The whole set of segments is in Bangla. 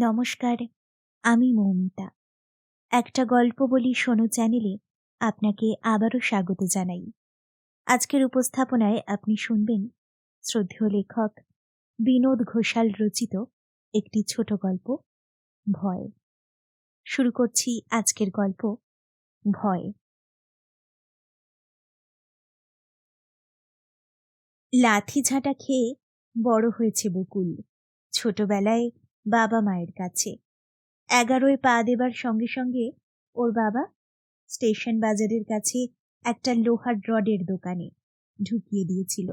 নমস্কার, আমি মৌমিতা। একটা গল্প বলি শোনো চ্যানেলে, আপনাকে আবারও স্বাগত জানাই। আজকের উপস্থাপনায় আপনি শুনবেন শ্রদ্ধেয় লেখক বিনোদ ঘোষাল রচিত একটি ছোট গল্প, ভয়। শুরু করছি আজকের গল্প, ভয়। লাথি ঝাঁটা খেয়ে বড় হয়েছে বকুল। ছোটবেলায় বাবা মায়ের কাছে। এগারোয় পা দেবার সঙ্গে সঙ্গে ওর বাবা স্টেশন বাজারের কাছে একটা লোহার রডের দোকানে ঢুকিয়ে দিয়েছিল।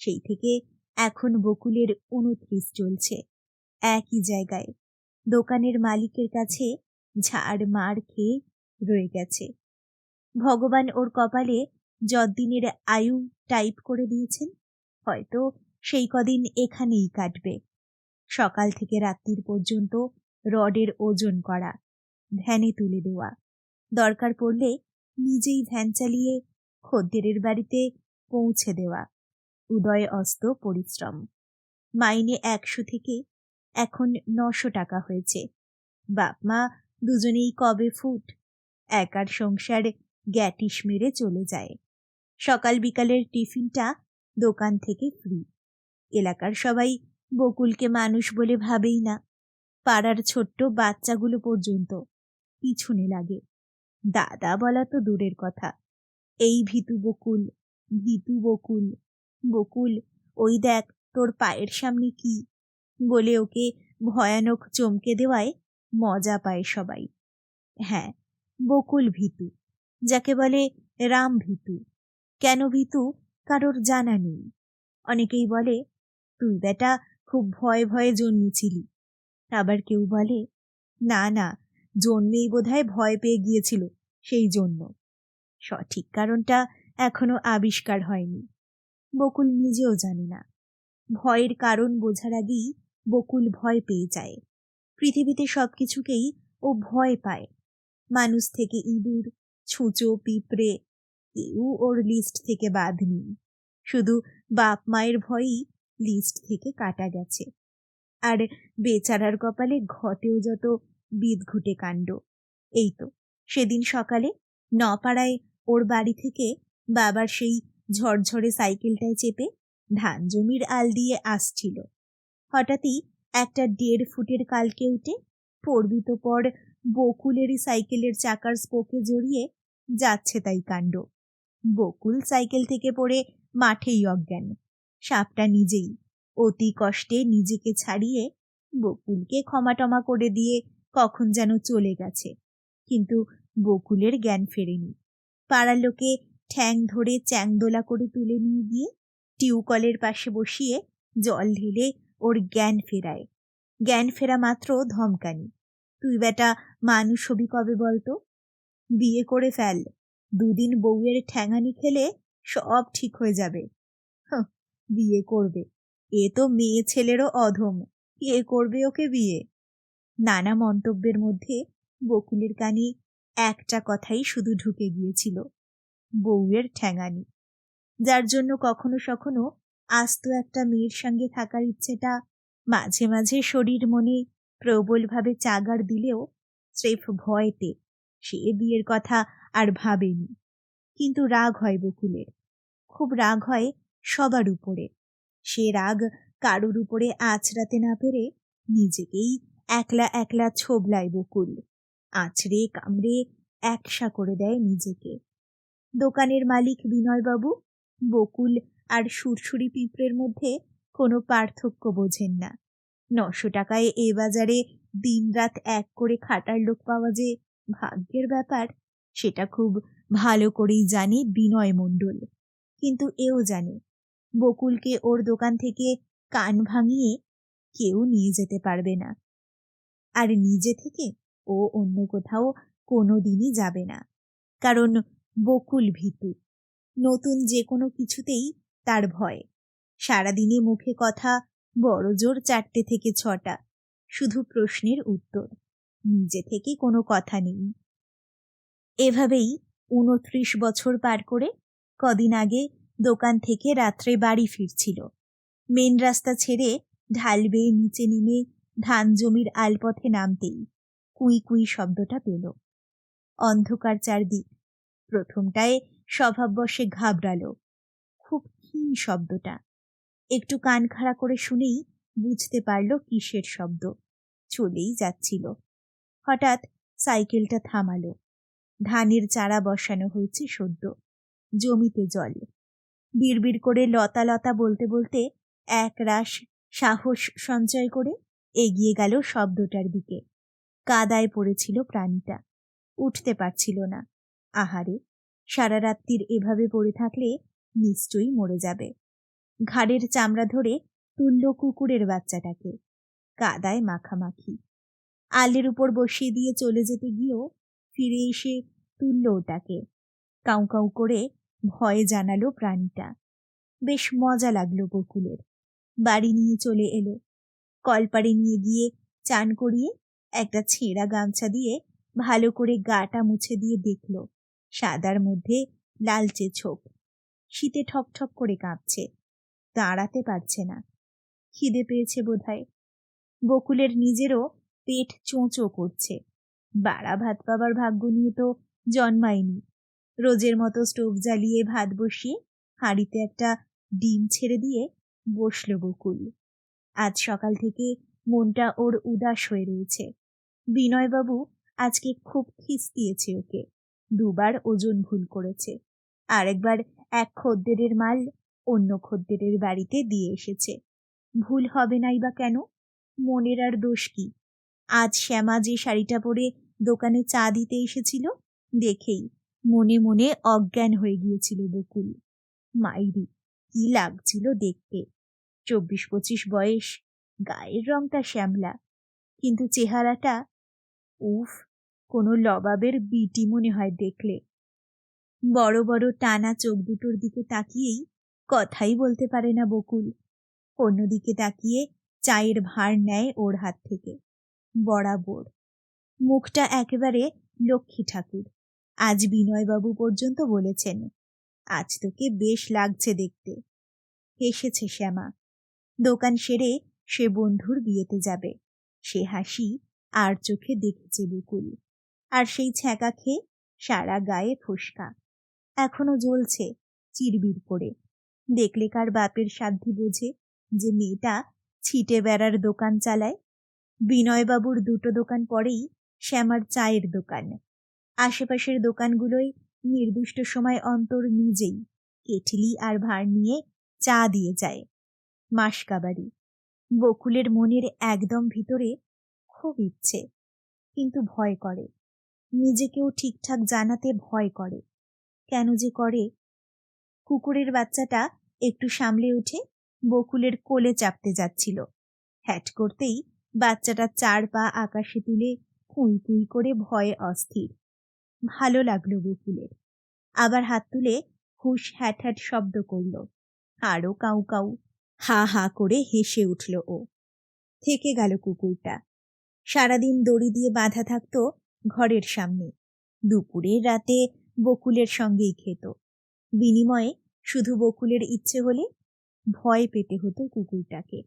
সেই থেকে এখন বকুলের উনত্রিশ চলছে। একই জায়গায় দোকানের মালিকের কাছে ঝাড় মার খেয়ে রয়ে গেছে। ভগবান ওর কপালে যদ্দিনের আয়ু টাইপ করে দিয়েছেন, হয়তো সেই কদিন এখানেই কাটবে। সকাল থেকে রাত্রির পর্যন্ত রডের ওজন করা, ভ্যানে তুলে দেওয়া। দরকার পড়লে নিজেই ভ্যান চালিয়ে খদ্দেরের বাড়িতে পৌঁছে দেওয়া। উদয় অস্ত পরিশ্রম। মাইনে একশো থেকে এখন নশো টাকা হয়েছে। বাপ মা দুজনেই কবে ফুট? একার সংসার গ্যাটিস মেরে চলে যায়। সকাল বিকালের টিফিনটা দোকান থেকে ফ্রি। এলাকার সবাই বকুলকে মানুষ বলে ভাবেই না। পাড়ার ছোট্ট বাচ্চাগুলো পর্যন্ত পিছনে লাগে। দাদা বলা তো দূরের কথা। এই ভিতু বকুল ভিতু বকুল বকুল, ওই দেখ তোর পায়ের সামনে কি? বলে ওকে ভয়ানক চমকে দেওয়ায় মজা পায় সবাই। হ্যাঁ বকুল ভীতু, যাকে বলে রাম ভিতু। কেন ভিতু? কারোর জানা নেই। অনেকেই বলে, তুই বেটা খুব ভয়ে ভয়ে জন্মেছিলি। আবার কেউ বলে, না না, জন্মেই বোধহয় ভয় পেয়ে গিয়েছিল সেই জন্য। সঠিক কারণটা এখনও আবিষ্কার হয়নি। বকুল নিজেও জানে না। ভয়ের কারণ বোঝার আগেই বকুল ভয় পেয়ে যায়। পৃথিবীতে সব কিছুকেই ও ভয় পায়। মানুষ থেকে ইঁদুর, ছুঁচো, পিঁপড়ে, কেউ ওর লিস্ট থেকে বাদ নেই। শুধু বাপ মায়ের ভয়ই লিস্ট থেকে কাটা গেছে। আর বেচারার কপালে ঘটেও যত বিদঘুটে কাণ্ড। এই তো, সেদিন সকালে নপাড়ায় ওর বাড়ি থেকে বাবার সেই ঝরঝরে সাইকেলটায় চেপে ধান জমির আল দিয়ে আসছিল। হঠাৎই একটা দেড় ফুটের কালকে উঠে পড়বি তো পর বকুলেরই সাইকেলের চাকার স্পোকে জড়িয়ে যাচ্ছে তাই কাণ্ড। বকুল সাইকেল থেকে পড়ে মাঠেই অজ্ঞান। সাপটা নিজেই। অতি কষ্টে নিজেকে ছাড়িয়ে বকুলকে ক্ষমাটমা করে দিয়ে কখন যেন চলে গেছে। কিন্তু বকুলের জ্ঞান ফেরেনি। পাড়ার লোকে ঠ্যাং ধরে চ্যাংদোলা করে তুলে নিয়ে গিয়ে টিউকলের পাশে বসিয়ে জল ঢেলে ওর জ্ঞান ফেরায়। জ্ঞান ফেরা মাত্র ধমকানি। তুই বেটা মানুষ হবি কবে বলতো? বিয়ে করে ফেল। দুদিন বউয়ের ঠ্যাঙানি খেলে সব ঠিক হয়ে যাবে। বিয়ে করবে। এ তো মেয়ে ছেলেরও অধম। কে করবে ওকে বিয়ে। নানা মন্তব্যের মধ্যে বকুলের কানে একটা কথাই শুধু ঢুকে গিয়েছিল, বউয়ের ঠ্যাঙানি। যার জন্য কখনো সখনো আস্ত একটা মেয়ের সঙ্গে থাকার ইচ্ছেটা মাঝে মাঝে শরীর মনে প্রবলভাবে চাগার দিলেও স্রেফ ভয়তে সে বিয়ের কথা আর ভাবেনি। কিন্তু রাগ হয় বকুলের। খুব রাগ হয় সবার উপরে। সে রাগ কারুর উপরে আছড়াতে না পেরে নিজেকেই একলা একলা ছোবলায় বকুল আছড়ে কামড়ে একসা করে দেয় নিজেকে। দোকানের মালিক বিনয়বাবু বকুল আর সুরসুরি পিঁপড়ের মধ্যে কোনো পার্থক্য বোঝেন না। নশো টাকায় এ বাজারে দিনরাত এক করে খাটার লোক পাওয়া যে ভাগ্যের ব্যাপার, সেটা খুব ভালো করেই জানে বিনয় মণ্ডল কিন্তু এও জানে বকুলকে ওর দোকান থেকে কান ভাঙিয়ে কেউ নিয়ে যেতে পারবে না। আর নিজে থেকে ও অন্য কোথাও কোনো দিনই যাবে না। কারণ বকুল ভীতু। নতুন যে কোনো কিছুতেই তার ভয়। সারাদিনে মুখে কথা বড় জোর চারটে থেকে ছটা। শুধু প্রশ্নের উত্তর। নিজে থেকে কোনো কথা নেই। এভাবেই উনত্রিশ বছর পার করে কদিন আগে দোকান থেকে রাত্রে বাড়ি ফিরছিল। মেন রাস্তা ছেড়ে ঢাল বেয়ে নিচে নেমে ধান জমির আলপথে নামতেই কুই কুই শব্দটা পেল। অন্ধকার চারদিক, প্রথমটায় স্বভাববশে ঘাবড়ালো। খুব ক্ষীণ শব্দটা। একটু কান খাড়া করে শুনেই বুঝতে পারল কিসের শব্দ। চলেই যাচ্ছিল। হঠাৎ সাইকেলটা থামালো। ধানের চারা বসানো হয়েছে সদ্য। জমিতে জল। বিড়বিড় করে লতা লতা বলতে বলতে এক রাশ সাহস সঞ্চয় করে এগিয়ে গেল শব্দটার দিকে। কাদায় পড়েছিল প্রাণীটা। উঠতে পারছিল না। আহারে, সারা রাত্রির এভাবে পড়ে থাকলে নিশ্চয়ই মরে যাবে। ঘাড়ের চামড়া ধরে তুলল কুকুরের বাচ্চাটাকে। কাদায় মাখামাখি। আলের উপর বসিয়ে দিয়ে চলে যেতে গিয়েও ফিরে এসে তুলল ওটাকে। কাউ কাউ করে ভয়ে জানালো প্রাণীটা। বেশ মজা লাগল বকুলের। বাড়ি নিয়ে চলে এলো। কলপাড়ে নিয়ে গিয়ে চান করিয়ে একটা ছেঁড়া গামছা দিয়ে ভালো করে গাটা মুছে দিয়ে দেখল, সাদার মধ্যে লালচে ছোপ। শীতে ঠকঠক করে কাঁপছে, দাঁড়াতে পারছে না। খিদে পেয়েছে বোধহয়। বকুলের নিজেরও পেট চোঁচো করছে। বাড়া ভাত পাবার ভাগ্য নিয়ে তো জন্মায়নি। রোজের মতো স্টোভ জ্বালিয়ে ভাত বসিয়ে হাঁড়িতে একটা ডিম ছেড়ে দিয়ে বসল বকুল। আজ সকাল থেকে মনটা ওর উদাস হয়ে রয়েছে। বিনয়বাবু আজকে খুব খিস্তিয়েছে ওকে। দুবার ওজন ভুল করেছে। আরেকবার এক খদ্দেরের মাল অন্য খদ্দেরের বাড়িতে দিয়ে এসেছে। ভুল হবে নাই বা কেন? মনের আর দোষ কি? আজ শ্যামা যে শাড়িটা পরে দোকানে চা দিতে এসেছিল, দেখেই মনে মনে অজ্ঞান হয়ে গিয়েছিল বকুল। মাইরি, কি লাগছিল দেখতে? চব্বিশ পঁচিশ বয়স, গায়ের রংটা শ্যামলা, কিন্তু চেহারাটা, উফ, কোনো লবাবের বিটি মনে হয় দেখলে। বড় বড় টানা চোখ দুটোর দিকে তাকিয়েই কথাই বলতে পারে না বকুল। অন্যদিকে তাকিয়ে চায়ের ভার নেয় ওর হাত থেকে। বরাবর। মুখটা একেবারে লক্ষ্মী ঠাকুর। আজ বিনয়বাবু পর্যন্ত বলেছেন, আজ তোকে বেশ লাগছে দেখতে। হেসেছে শ্যামা। দোকান সেরে সে বন্ধুর বিয়েতে যাবে। সে হাসি আর চোখে দেখেছে বকুল। আর সেই ছ্যাঁকা খেয়ে সারা গায়ে ফুসকা। এখনও জ্বলছে চিরবির করে। দেখলে কার বাপের সাধ্যি বোঝে যে মেয়েটা ছিটে বেড়ার দোকান চালায়? বিনয়বাবুর দুটো দোকান পরেই শ্যামার চায়ের দোকান। আশেপাশের দোকানগুলোই নির্দিষ্ট সময় অন্তর নিজেই কেটলি আর ভার নিয়ে চা দিয়ে যায়। মাসকাবাড়ি বকুলের মনের একদম ভিতরে খুব ইচ্ছে, কিন্তু ভয় করে। নিজেকেও ঠিকঠাক জানাতে ভয় করে। কেন যে করে? কুকুরের বাচ্চাটা একটু সামলে উঠে বকুলের কোলে চাপতে যাচ্ছিল। হ্যাট করতেই বাচ্চাটা চার পা আকাশে তুলে কুই কুই করে ভয়ে অস্থির। ভালো লাগল বকুলের। আবার হাত তুলে হুশ হ্যাট শব্দ করল। আরও কাউ কাউ, হা হা করে হেসে উঠল ও। থেকে গেল কুকুরটা। সারাদিন দড়ি দিয়ে বাঁধা থাকতো ঘরের সামনে। দুপুরের রাতে বকুলের সঙ্গেই খেত। বিনিময়ে শুধু বকুলের ইচ্ছে হলে ভয় পেতে হতো কুকুরটাকে।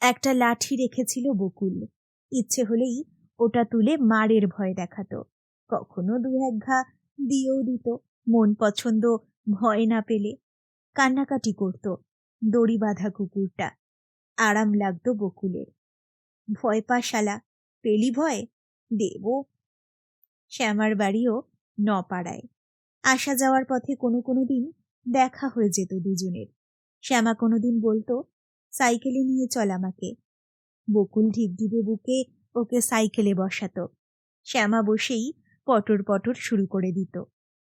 একটা লাঠি রেখেছিল বকুল। ইচ্ছে হলেই ওটা তুলে মারের ভয় দেখাতো। কখনো দু এক ঘা দিয়েও দিত। মন পছন্দ ভয় না পেলে কান্নাকাটি করত দড়ি বাঁধা কুকুরটা। আরাম লাগতো বকুলের ভয় পাশালা পেলি ভয়? দেব। শ্যামার বাড়িও ন পাড়ায় আসা যাওয়ার পথে কোনো কোনো দিন দেখা হয়ে যেত দুজনের। শ্যামা কোনোদিন বলতো, সাইকেলে নিয়ে চল আমাকে। বকুল ঢিপঢিপে বুকে ওকে সাইকেলে বসাতো। শ্যামা বসেই পটর পটর শুরু করে দিত।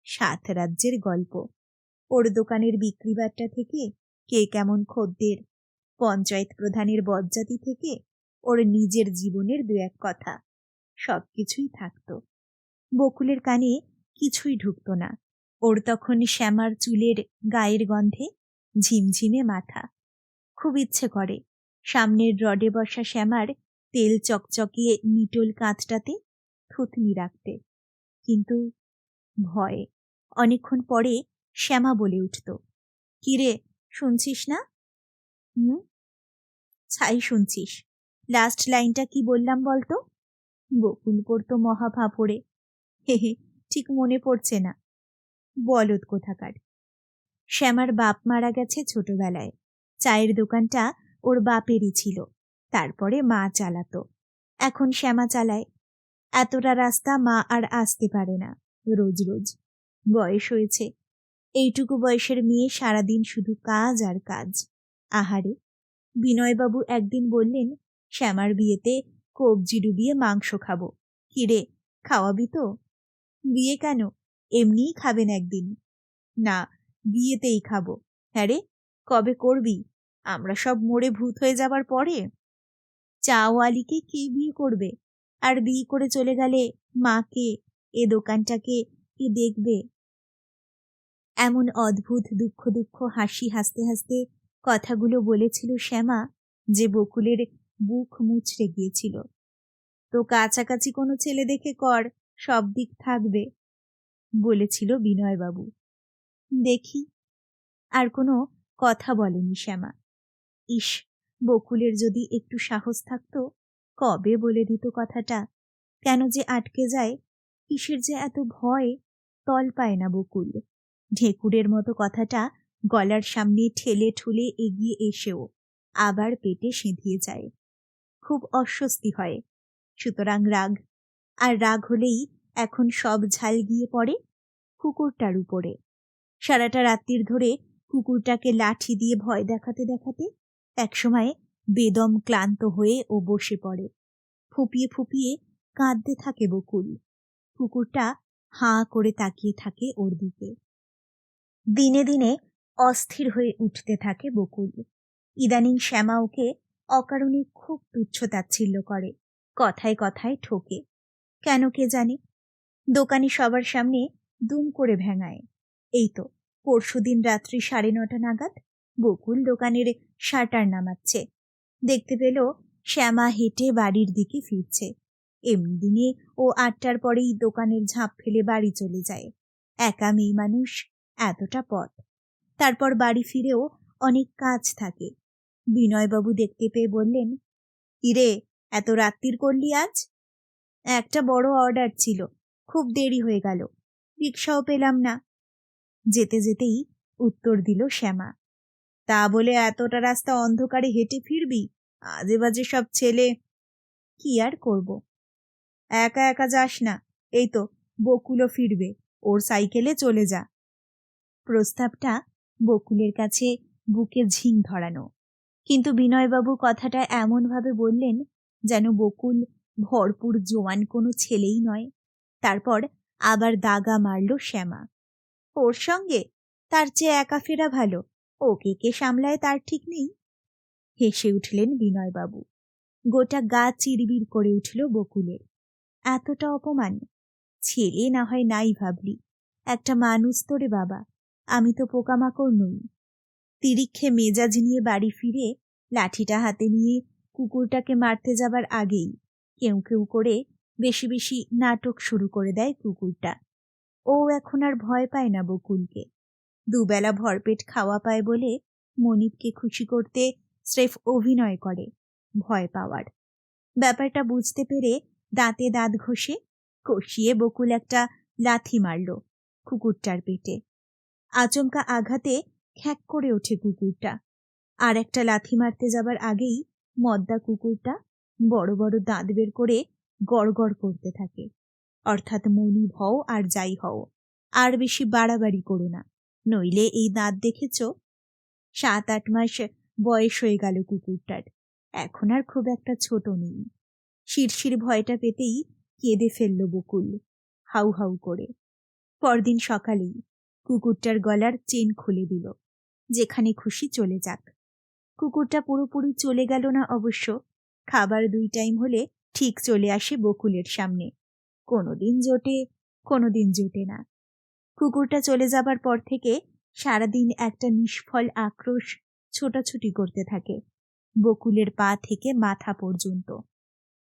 সাত রাজ্যের গল্প। ওর দোকানের বিক্রিবারটা থেকে কে কেমন খদ্দের, পঞ্চায়েত প্রধানের বজ্জাতি থেকে ওর নিজের জীবনের দু এক কথা। সব কিছুই থাকতো। বকুলের কানে কিছুই ঢুকতো না। ওর তখন শ্যামার চুলের গায়ের গন্ধে ঝিমঝিমে মাথা। খুব ইচ্ছে করে। সামনের রডে বসা শ্যামার তেল চকচকিয়ে নিটোল কাঁচটাতে থুতনি রাখতে। কিন্তু ভয়ে। অনেকক্ষণ পরে শ্যামা বলে উঠত কিরে শুনছিস না? হুম? ছাই শুনছিস। লাস্ট লাইনটা কি বললাম বলতো? বকুল পড়তো ফাঁপড়ে হে হে, ঠিক মনে পড়ছে না। বলদ কোথাকার? শ্যামার বাপ মারা গেছে ছোটবেলায়। চায়ের দোকানটা ওর বাপেরই ছিল। তারপরে মা চালাতো। এখন শ্যামা চালায়। এতটা রাস্তা মা আর আসতে পারে না। রোজ রোজ। বয়স হয়েছে। এইটুকু বয়সের মেয়ে সারাদিন শুধু কাজ আর কাজ। আহারে! বিনয়বাবু একদিন বললেন, শ্যামার বিয়েতে কবজি ডুবিয়ে মাংস খাব। কিরে, খাওয়াবি তো? বিয়ে কেন? এমনিই খাবেন একদিন। না, বিয়েতেই খাব। হ্যাঁ রে, কবে করবি? আমরা সব মরে ভূত হয়ে যাবার পরে? চাওয়ালিকে কে বিয়ে করবে? আর বিয়ে করে চলে গেলে মাকে, এ দোকানটাকে কে দেখবে? এমন অদ্ভুত দুঃখ দুঃখ হাসি হাসতে হাসতে কথাগুলো বলেছিল শ্যামা, যে বকুলের বুক মুচড়ে গিয়েছিল। তো কাছাকাছি কোনো ছেলে দেখে কর, সব দিক থাকবে বলেছিল বিনয়বাবু। দেখি আর কোনো কথা বলেনি শ্যামা। ইস, বকুলের যদি একটু সাহস থাকতো কবে বলে দিত কথাটা? কেন যে আটকে যায়? কিসের যে এত ভয়? তল পায় না বকুল। ঢেকুরের মতো কথাটা গলার সামনে ঠেলে ঠুলে এগিয়ে এসেও আবার পেটে সেঁধিয়ে যায়। খুব অস্বস্তি হয়। সুতরাং রাগ। আর রাগ হলেই এখন সব ঝাল গিয়ে পড়ে কুকুরটার উপরে। সারাটা রাত্রির ধরে কুকুরটাকে লাঠি দিয়ে ভয় দেখাতে দেখাতে একসময় বেদম ক্লান্ত হয়ে ও বসে পড়ে। ফুপিয়ে ফুপিয়ে কাঁদতে থাকে বকুল। কুকুরটা হাঁ করে তাকিয়ে থাকে ওর দিকে। দিনে দিনে অস্থির হয়ে উঠতে থাকে বকুল। ইদানিং শ্যামা ওকে অকারণে খুব তুচ্ছ তাচ্ছিল্য করে, কথায় কথায় ঠোকে। কেন কে জানে? দোকানি সবার সামনে দুম করে ভেঙায়। এই তো, পরশুদিন রাত্রি সাড়ে নটা নাগাদ বকুল দোকানের শাটার নামাচ্ছে। দেখতে পেল শ্যামা হেঁটে বাড়ির দিকে ফিরছে। এমনি দিনে ও আটটার পরেই দোকানের ঝাঁপ ফেলে বাড়ি চলে যায়। একা মেয়ে মানুষ এতটা পথ। তারপর বাড়ি ফিরেও অনেক কাজ থাকে। বিনয়বাবু দেখতে পেয়ে বললেন ইরে এত রাত্রির করলি আজ? একটা বড় অর্ডার ছিল। খুব দেরি হয়ে গেল। রিক্সাও পেলাম না। যেতে যেতেই উত্তর দিল শ্যামা। তা বলে এতটা রাস্তা অন্ধকারে হেঁটে ফিরবি? আজে বাজে সব ছেলে কি আর করব? একা একা যাস না। এই তো, বকুলও ফিরবে। ওর সাইকেলে চলে যা। প্রস্তাবটা বকুলের কাছে বুকে ঝিং ধরানো। কিন্তু বিনয়বাবু কথাটা এমনভাবে বললেন যেন বকুল ভরপুর জোয়ান কোনো ছেলেই নয়। তারপর আবার দাগা মারল শ্যামা। ওর সঙ্গে? তার চেয়ে একা ফেরা ভালো। ওকে কে সামলায় তার ঠিক নেই? হেসে উঠলেন বিনয়বাবু। গোটা গা চিরবির করে উঠল বকুলের। এতটা অপমান? ছেলে না হয় নাই ভাবলি। একটা মানুষ তোরে বাবা, আমি তো পোকামাকড় নই। তিরিক্ষে মেজাজ নিয়ে বাড়ি ফিরে লাঠিটা হাতে নিয়ে কুকুরটাকে মারতে যাবার আগেই কেউ কেউ করে বেশি বেশি নাটক শুরু করে দেয় কুকুরটা। ও এখন আর ভয় পায় না বকুলকে। দুবেলা ভরপেট খাওয়া পায় বলে মনিবকে খুশি করতে স্রেফ অভিনয় করে, ভয় পাওয়ার। ব্যাপারটা বুঝতে পেরে দাঁতে দাঁত ঘষে কষিয়ে বকুল একটা লাথি মারল কুকুরটার পেটে। আচমকা আঘাতে খ্যাক করে ওঠে কুকুরটা। আর একটা লাথি মারতে যাবার আগেই মদ্দা কুকুরটা বড় বড় দাঁত বের করে গড়গড় করতে থাকে। অর্থাৎ মনিব হও আর যাই হও, আর বেশি বাড়াবাড়ি করো না। নইলে এই দাঁত দেখেছ? সাত আট মাস বয়স হয়ে গেল কুকুরটার। এখন আর খুব একটা ছোট নেই। শিরশির ভয়টা পেতেই কেঁদে ফেলল বকুল, হাউ হাউ করে। পরদিন সকালেই কুকুরটার গলার চেন খুলে দিল, যেখানে খুশি চলে যাক। কুকুরটা পুরোপুরি চলে গেল না অবশ্য, খাবার দুই টাইম হলে ঠিক চলে আসে বকুলের সামনে। কোনোদিন জোটে কোনোদিন জোটে না। কুকুরটা চলে যাবার পর থেকে সারাদিন একটা নিষ্ফল আক্রোশ ছোটাছুটি করতে থাকে, বকুলের পা থেকে মাথা পর্যন্ত।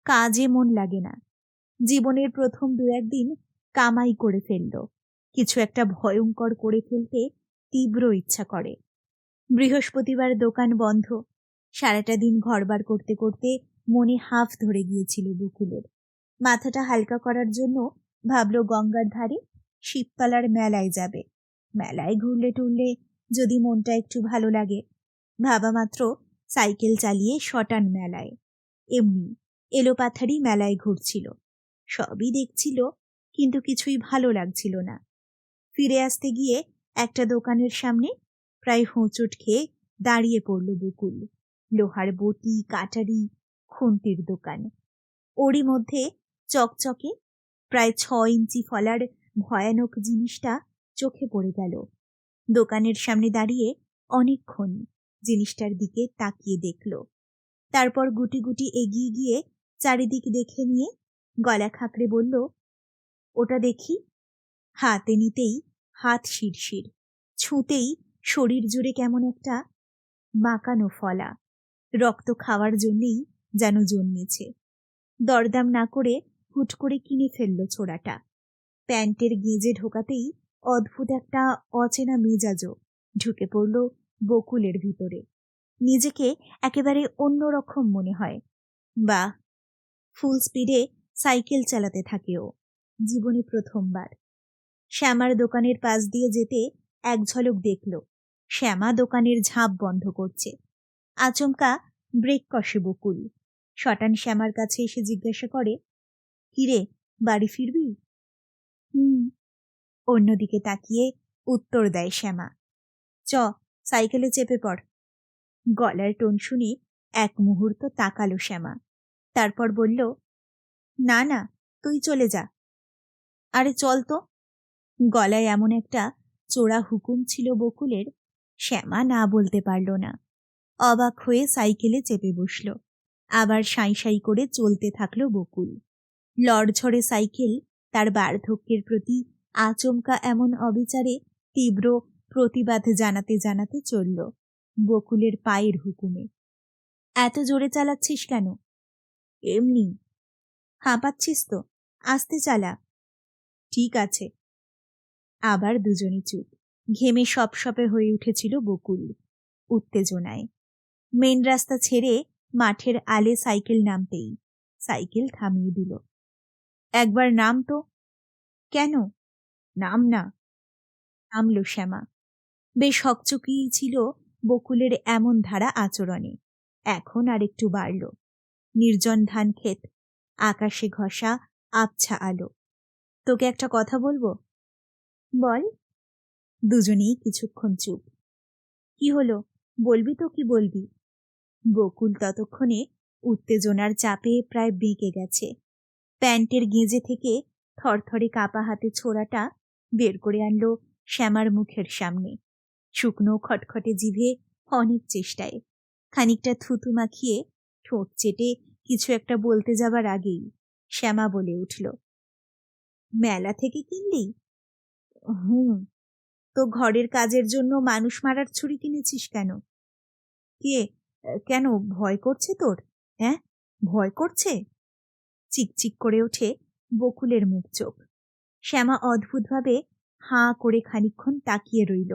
কাজে মন লাগে না। জীবনের প্রথম দু একদিন কামাই করে ফেলল। কিছু একটা ভয়ঙ্কর করে ফেলতে তীব্র ইচ্ছা করে। বৃহস্পতিবার দোকান বন্ধ। সারাটা দিন ঘরবার করতে করতে মনে হাফ ধরে গিয়েছিল বকুলের। মাথাটা হালকা করার জন্য ভাবল গঙ্গার ধারে শিবতলার মেলায় যাবে। মেলায় ঘুরলে টুরলে যদি মনটা একটু ভালো লাগে। ভাবা মাত্র সাইকেল চালিয়ে শটান মেলায়। এমনি এলোপাথারি মেলায় ঘুরছিল। সবই দেখছিল, কিন্তু কিছুই ভালো লাগছিল না। ফিরে আসতে গিয়ে একটা দোকানের সামনে প্রায় হোঁচট খেয়ে দাঁড়িয়ে পড়ল বকুল। লোহার বটি, কাটারি, খুন্তির দোকান। ওরই মধ্যে চকচকে প্রায় ছ ইঞ্চি ফলার ভয়ানক জিনিসটা চোখে পড়ে গেল। দোকানের সামনে দাঁড়িয়ে অনেকক্ষণ জিনিসটার দিকে তাকিয়ে দেখল। তারপর গুটি গুটি এগিয়ে গিয়ে চারিদিক দেখে নিয়ে গলা খাঁকড়ে বলল, ওটা দেখি? হাতে নিতেই হাত শিরশির, ছুঁতেই শরীর জুড়ে কেমন একটা মাকানো ফলা। রক্ত খাওয়ার জন্যেই যেন জন্মেছে। দরদাম না করে হুট করে কিনে ফেলল ছোড়াটা। প্যান্টের গেঁজে ঢোকাতেই অদ্ভুত একটা অচেনা মেজাজও ঢুকে পড়ল বকুলের ভিতরে। নিজেকে একেবারে অন্যরকম মনে হয়। বা ফুল স্পিডে সাইকেল চালাতে থাকে ও। জীবনে প্রথমবার। শ্যামার দোকানের পাশ দিয়ে যেতে এক ঝলক দেখল। শ্যামা দোকানের ঝাঁপ বন্ধ করছে। আচমকা ব্রেক কষে বকুল। শটান শ্যামার কাছে এসে জিজ্ঞাসা করে, কিরে, বাড়ি ফিরবি? হুম। অন্যদিকে তাকিয়ে উত্তর দেয় শ্যামা। চ, সাইকেলে চেপে পড়। গলার টোন শুনে এক মুহূর্ত তাকালো শ্যামা। তারপর বলল, না না, তুই চলে যা। আরে, চল তো। গলায় এমন একটা চোরা হুকুম ছিল বকুলের, শ্যামা না বলতে পারল না। অবাক হয়ে সাইকেলে চেপে বসল। আবার সাঁই সাঁই করে চলতে থাকল বকুল। লড়ঝড়ে সাইকেল তার বার্ধক্যের প্রতি আচমকা এমন অবিচারে তীব্র প্রতিবাদ জানাতে জানাতে চলল বকুলের পায়ের হুকুমে। এত জোরে চালাচ্ছিস কেন? এমনি। হাঁপাচ্ছিস তো। আস্তে চালা। ঠিক আছে। আবার দুজনে চুপ। ঘেমে সপসপে হয়ে উঠেছিল বকুল উত্তেজনায়। মেন রাস্তা ছেড়ে মাঠের আলে সাইকেল নামতেই সাইকেল থামিয়ে দিল। একবার নাম তো। কেন? নাম না। নামল শ্যামা। বেশ হকচকিয়েই ছিল বকুলের এমন ধারা আচরণে। এখন আর একটু বাড়ল। নির্জন ধান ক্ষেত, আকাশে ঘষা, আবছা আলো। তোকে একটা কথা বলব? বল। দুজনেই কিছুক্ষণ চুপ। কি হলো? বলবি তো কি বলবি? বকুল ততক্ষণে উত্তেজনার চাপে প্রায় বেঁকে গেছে। প্যান্টের গেঁজে থেকে থরথরে কাপা হাতে ছোড়াটা বের করে আনলো শ্যামার মুখের সামনে। শুকনো খটখটে জিভে অনেক চেষ্টায়। খানিকটা থুতু মাখিয়ে ঠোঁট চেটে কিছু একটা বলতে যাবার আগেই শ্যামা বলে উঠল, মেলা থেকে কিনলি? হুম। তো ঘরের কাজের জন্য মানুষ মারার ছুরি কিনেছিস কেন? কে? কেন? ভয় করছে তোর হ্যাঁ? ভয় করছে? চিকচিক করে ওঠে বকুলের মুখ চোখ। শ্যামা অদ্ভুতভাবে হাঁ করে খানিক্ষণ তাকিয়ে রইল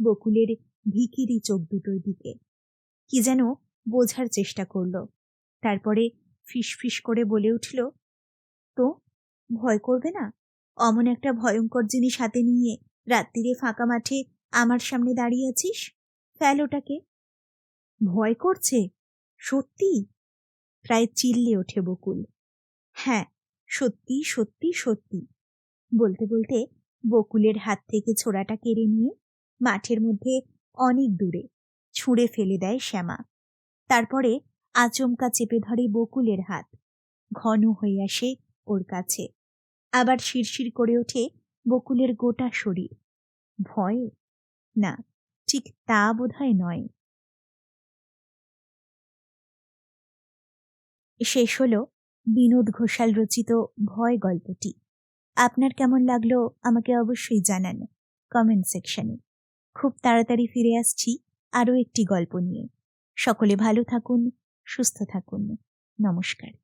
বকুলের ভিকিরি চোখ দুটোর দিকে। কি যেন বোঝার চেষ্টা করল। তারপরে ফিস করে বলে উঠল, তো, ভয় করবে না? অমন একটা ভয়ঙ্কর জিনিস হাতে নিয়ে রাত্রিরে ফাঁকা মাঠে আমার সামনে দাঁড়িয়ে আছিস? ফেল ওটাকে। ভয় করছে? সত্যি? প্রায় চিল্লে ওঠে বকুল। হ্যাঁ সত্যি সত্যি সত্যি। বলতে বলতে বকুলের হাত থেকে ছোড়াটা কেড়ে নিয়ে মাঠের মধ্যে অনেক দূরে ছুঁড়ে ফেলে দেয় শ্যামা। তারপরে আচমকা চেপে ধরে বকুলের হাত, ঘন হয়ে আসে ওর কাছে। আবার শিরশির করে ওঠে বকুলের গোটা শরীর। ভয়ে? না, ঠিক তা বোধহয় নয়। শেষ হলো বিনোদ ঘোষাল রচিত ভয় গল্পটি। আপনার কেমন লাগল আমাকে অবশ্যই জানান কমেন্ট সেকশনে। খুব তাড়াতাড়ি ফিরে আসছি আরও একটি গল্প নিয়ে। সকলে ভালো থাকুন, সুস্থ থাকুন। নমস্কার।